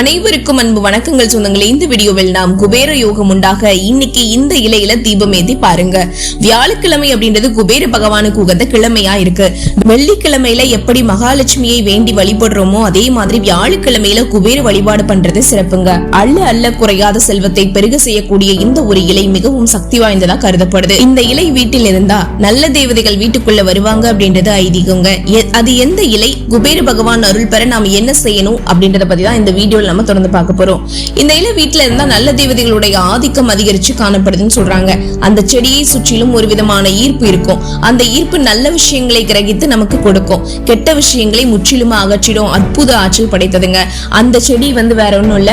அனைவருக்கும் அன்பு வணக்கங்கள் சொந்தங்களே. இந்த வீடியோவில் நாம் குபேர யோகம் உண்டாக இன்னைக்கு இந்த இலையில தீபம் ஏத்தி பாருங்க. வியாழக்கிழமை அப்படின்றது குபேர பகவானுக்கு உகந்த கிழமையா இருக்கு. வெள்ளிக்கிழமையில எப்படி மகாலட்சுமியை வேண்டி வழிபடுறோமோ அதே மாதிரி வியாழக்கிழமையில குபேர வழிபாடு பண்றது சிறப்புங்க. அள்ள அள்ள குறையாத செல்வத்தை பெருக செய்யக்கூடிய இந்த ஒரு இலை மிகவும் சக்தி வாய்ந்ததா கருதப்படுது. இந்த இலை வீட்டில் இருந்தா நல்ல தேவதைகள் வீட்டுக்குள்ள வருவாங்க அப்படின்றது ஐதீகங்க. அது எந்த இலை? குபேர பகவான் அருள் பெற நாம் என்ன செய்யணும் அப்படின்றத பத்தி தான் இந்த வீடியோல நம்ம தொடர்ந்து பார்க்க போறோம். இந்த இலை வீட்டுல இருந்தா நல்ல தேவதைகளுடைய ஆதிக்கம் அதிகரிச்சு காணப்படுதுன்னு சொல்றாங்க. அந்த செடியை சுற்றிலும் ஒரு விதமான ஈர்ப்பு இருக்கும். அந்த ஈர்ப்பு நல்ல விஷயங்களை கிரகித்து நமக்கு கொடுக்கும். கெட்ட விஷயங்களை முற்றிலுமா அகற்றிடும் அற்புத ஆற்றல் படைத்ததுங்க. அந்த செடி வந்து வேற ஒண்ணும் இல்ல.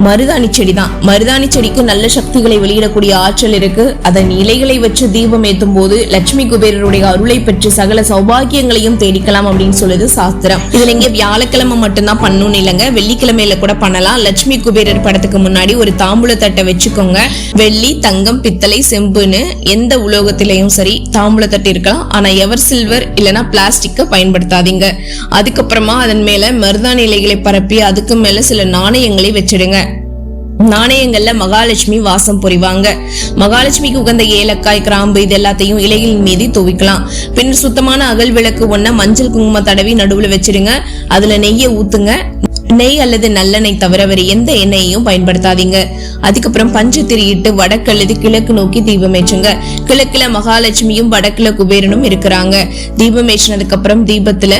மருதாணி செடி தான் மருதாணி செடிக்கு நல்ல சக்திகளை வெளியிடக்கூடிய ஆற்றல் இருக்கு. அதன் இலைகளை வச்சு தீபம் ஏத்தும் போது லட்சுமி குபேரருடைய அருளை பெற்று சகல சௌபாகியங்களையும் தேடிக்கலாம் அப்படின்னு சொல்லுது சாஸ்திரம். இதுல இங்க வியாழக்கிழமை மட்டும்தான் பண்ணணும் இல்லைங்க. வெள்ளிக்கிழமையில கூட பண்ணலாம். லட்சுமி குபேரர் படத்துக்கு முன்னாடி ஒரு தாம்பூல தட்டை வச்சுக்கோங்க. வெள்ளி தங்கம் பித்தளை செம்புன்னு எந்த உலோகத்திலையும் சரி தாம்பூல தட்டு இருக்கலாம். ஆனா எவர் சில்வர் இல்லைன்னா பிளாஸ்டிக்க பயன்படுத்தாதீங்க. அதுக்கப்புறமா அதன் மேல மருதாணி இலைகளை பரப்பி அதுக்கு மேல சில நாணயங்களை வச்சிடுங்க. நாணயங்கள்ல மகாலட்சுமி வாசம் புரிவாங்க மகாலட்சுமிக்கு உகந்த ஏலக்காய் கிராம்பு இது எல்லாத்தையும் இலைகளின் மீது துவிக்கலாம். பின்னர் சுத்தமான அகல் விளக்கு ஒண்ண மஞ்சள் குங்குமம் தடவி நடுவுல வச்சிருங்க. அதுல நெய்யை ஊத்துங்க. நெய் அல்லது நல்லெண்ணெய் தவிர வேறு எந்த எண்ணெயையும் பயன்படுத்தாதீங்க. அதுக்கப்புறம் பஞ்சு திரியிட்டு வடக்கு அல்லது கிழக்கு நோக்கி தீபம் ஏற்றுங்க. கிழக்குல மகாலட்சுமியும் வடக்குல குபேரனும் இருக்கிறாங்க. தீபம் ஏற்றினதுக்கு அப்புறம் தீபத்துல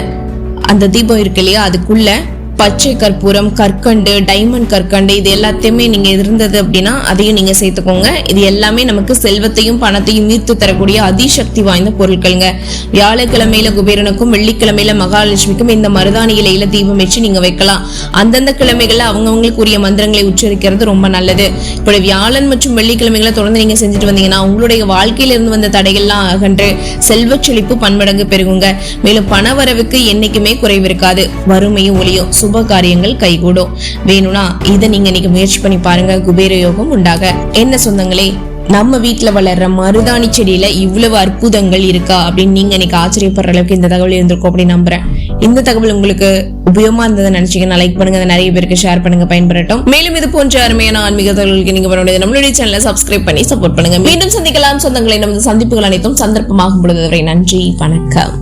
அந்த தீபம் இருக்கு இல்லையா அதுக்குள்ள பச்சை கற்பூரம் கற்கண்டு டைமண்ட் கற்கண்டு இது எல்லாத்தையுமே நீங்க இருந்தது அப்படின்னா அதையும் நீங்க சேர்த்துக்கோங்க. இது எல்லாமே நமக்கு செல்வத்தையும் பணத்தையும் ஈர்த்து தரக்கூடிய அதிசக்தி வாய்ந்த பொருட்கள்ங்க. வியாழக்கிழமையில குபேரனுக்கும் வெள்ளிக்கிழமையில மகாலட்சுமிக்கும் இந்த மருதாணி இலையில தீபம் வச்சு நீங்க வைக்கலாம். அந்தந்த கிழமைகள்ல அவங்கவுங்களுக்குரிய மந்திரங்களை உச்சரிக்கிறது ரொம்ப நல்லது. இப்படி வியாழன் மற்றும் வெள்ளிக்கிழமைகளை தொடர்ந்து நீங்க செஞ்சுட்டு வந்தீங்கன்னா உங்களுடைய வாழ்க்கையில இருந்து வந்த தடைகள்லாம் அகன்று செல்வச் செழிப்பு பன்மடங்கு பெருகுங்க. மேலும் பண வரவுக்கு என்னைக்குமே குறைவு இருக்காது. வறுமையும் ஒளியும். சுப காரியங்கள் கைகூடும். வேணும்னா இதை நீங்க இன்னைக்கு முயற்சி பண்ணி பாருங்க. குபேர யோகம் உண்டாக. என்ன சொந்தங்களே நம்ம வீட்டுல வளர்ற மருதாணி செடியில இவ்வளவு அற்புதங்கள் இருக்கா? அப்படின்னு நீங்க இன்னைக்கு ஆச்சரியப்படுற அளவுக்கு இந்த தகவல் இருந்திருக்கும் அப்படின்னு நம்புறேன். இந்த தகவல் உங்களுக்கு உபயோகமா இருந்ததை நினைச்சீங்கன்னா லைக் பண்ணுங்க. நிறைய பேருக்கு ஷேர் பண்ணுங்க பயன்படட்டும் மேலும் இது போன்ற அருமையான ஆன்மீக தகவல்களுக்கு நீங்க பண்ண நம்மளுடைய சேனலை சப்ஸ்கிரைப் பண்ணி சப்போர்ட் பண்ணுங்க. மீண்டும் சந்திக்கலாம். சொந்தங்களை நமது சந்திப்புகள் அனைத்தும் சந்தர்ப்பமாகும் பொழுது வரை நன்றி. வணக்கம்.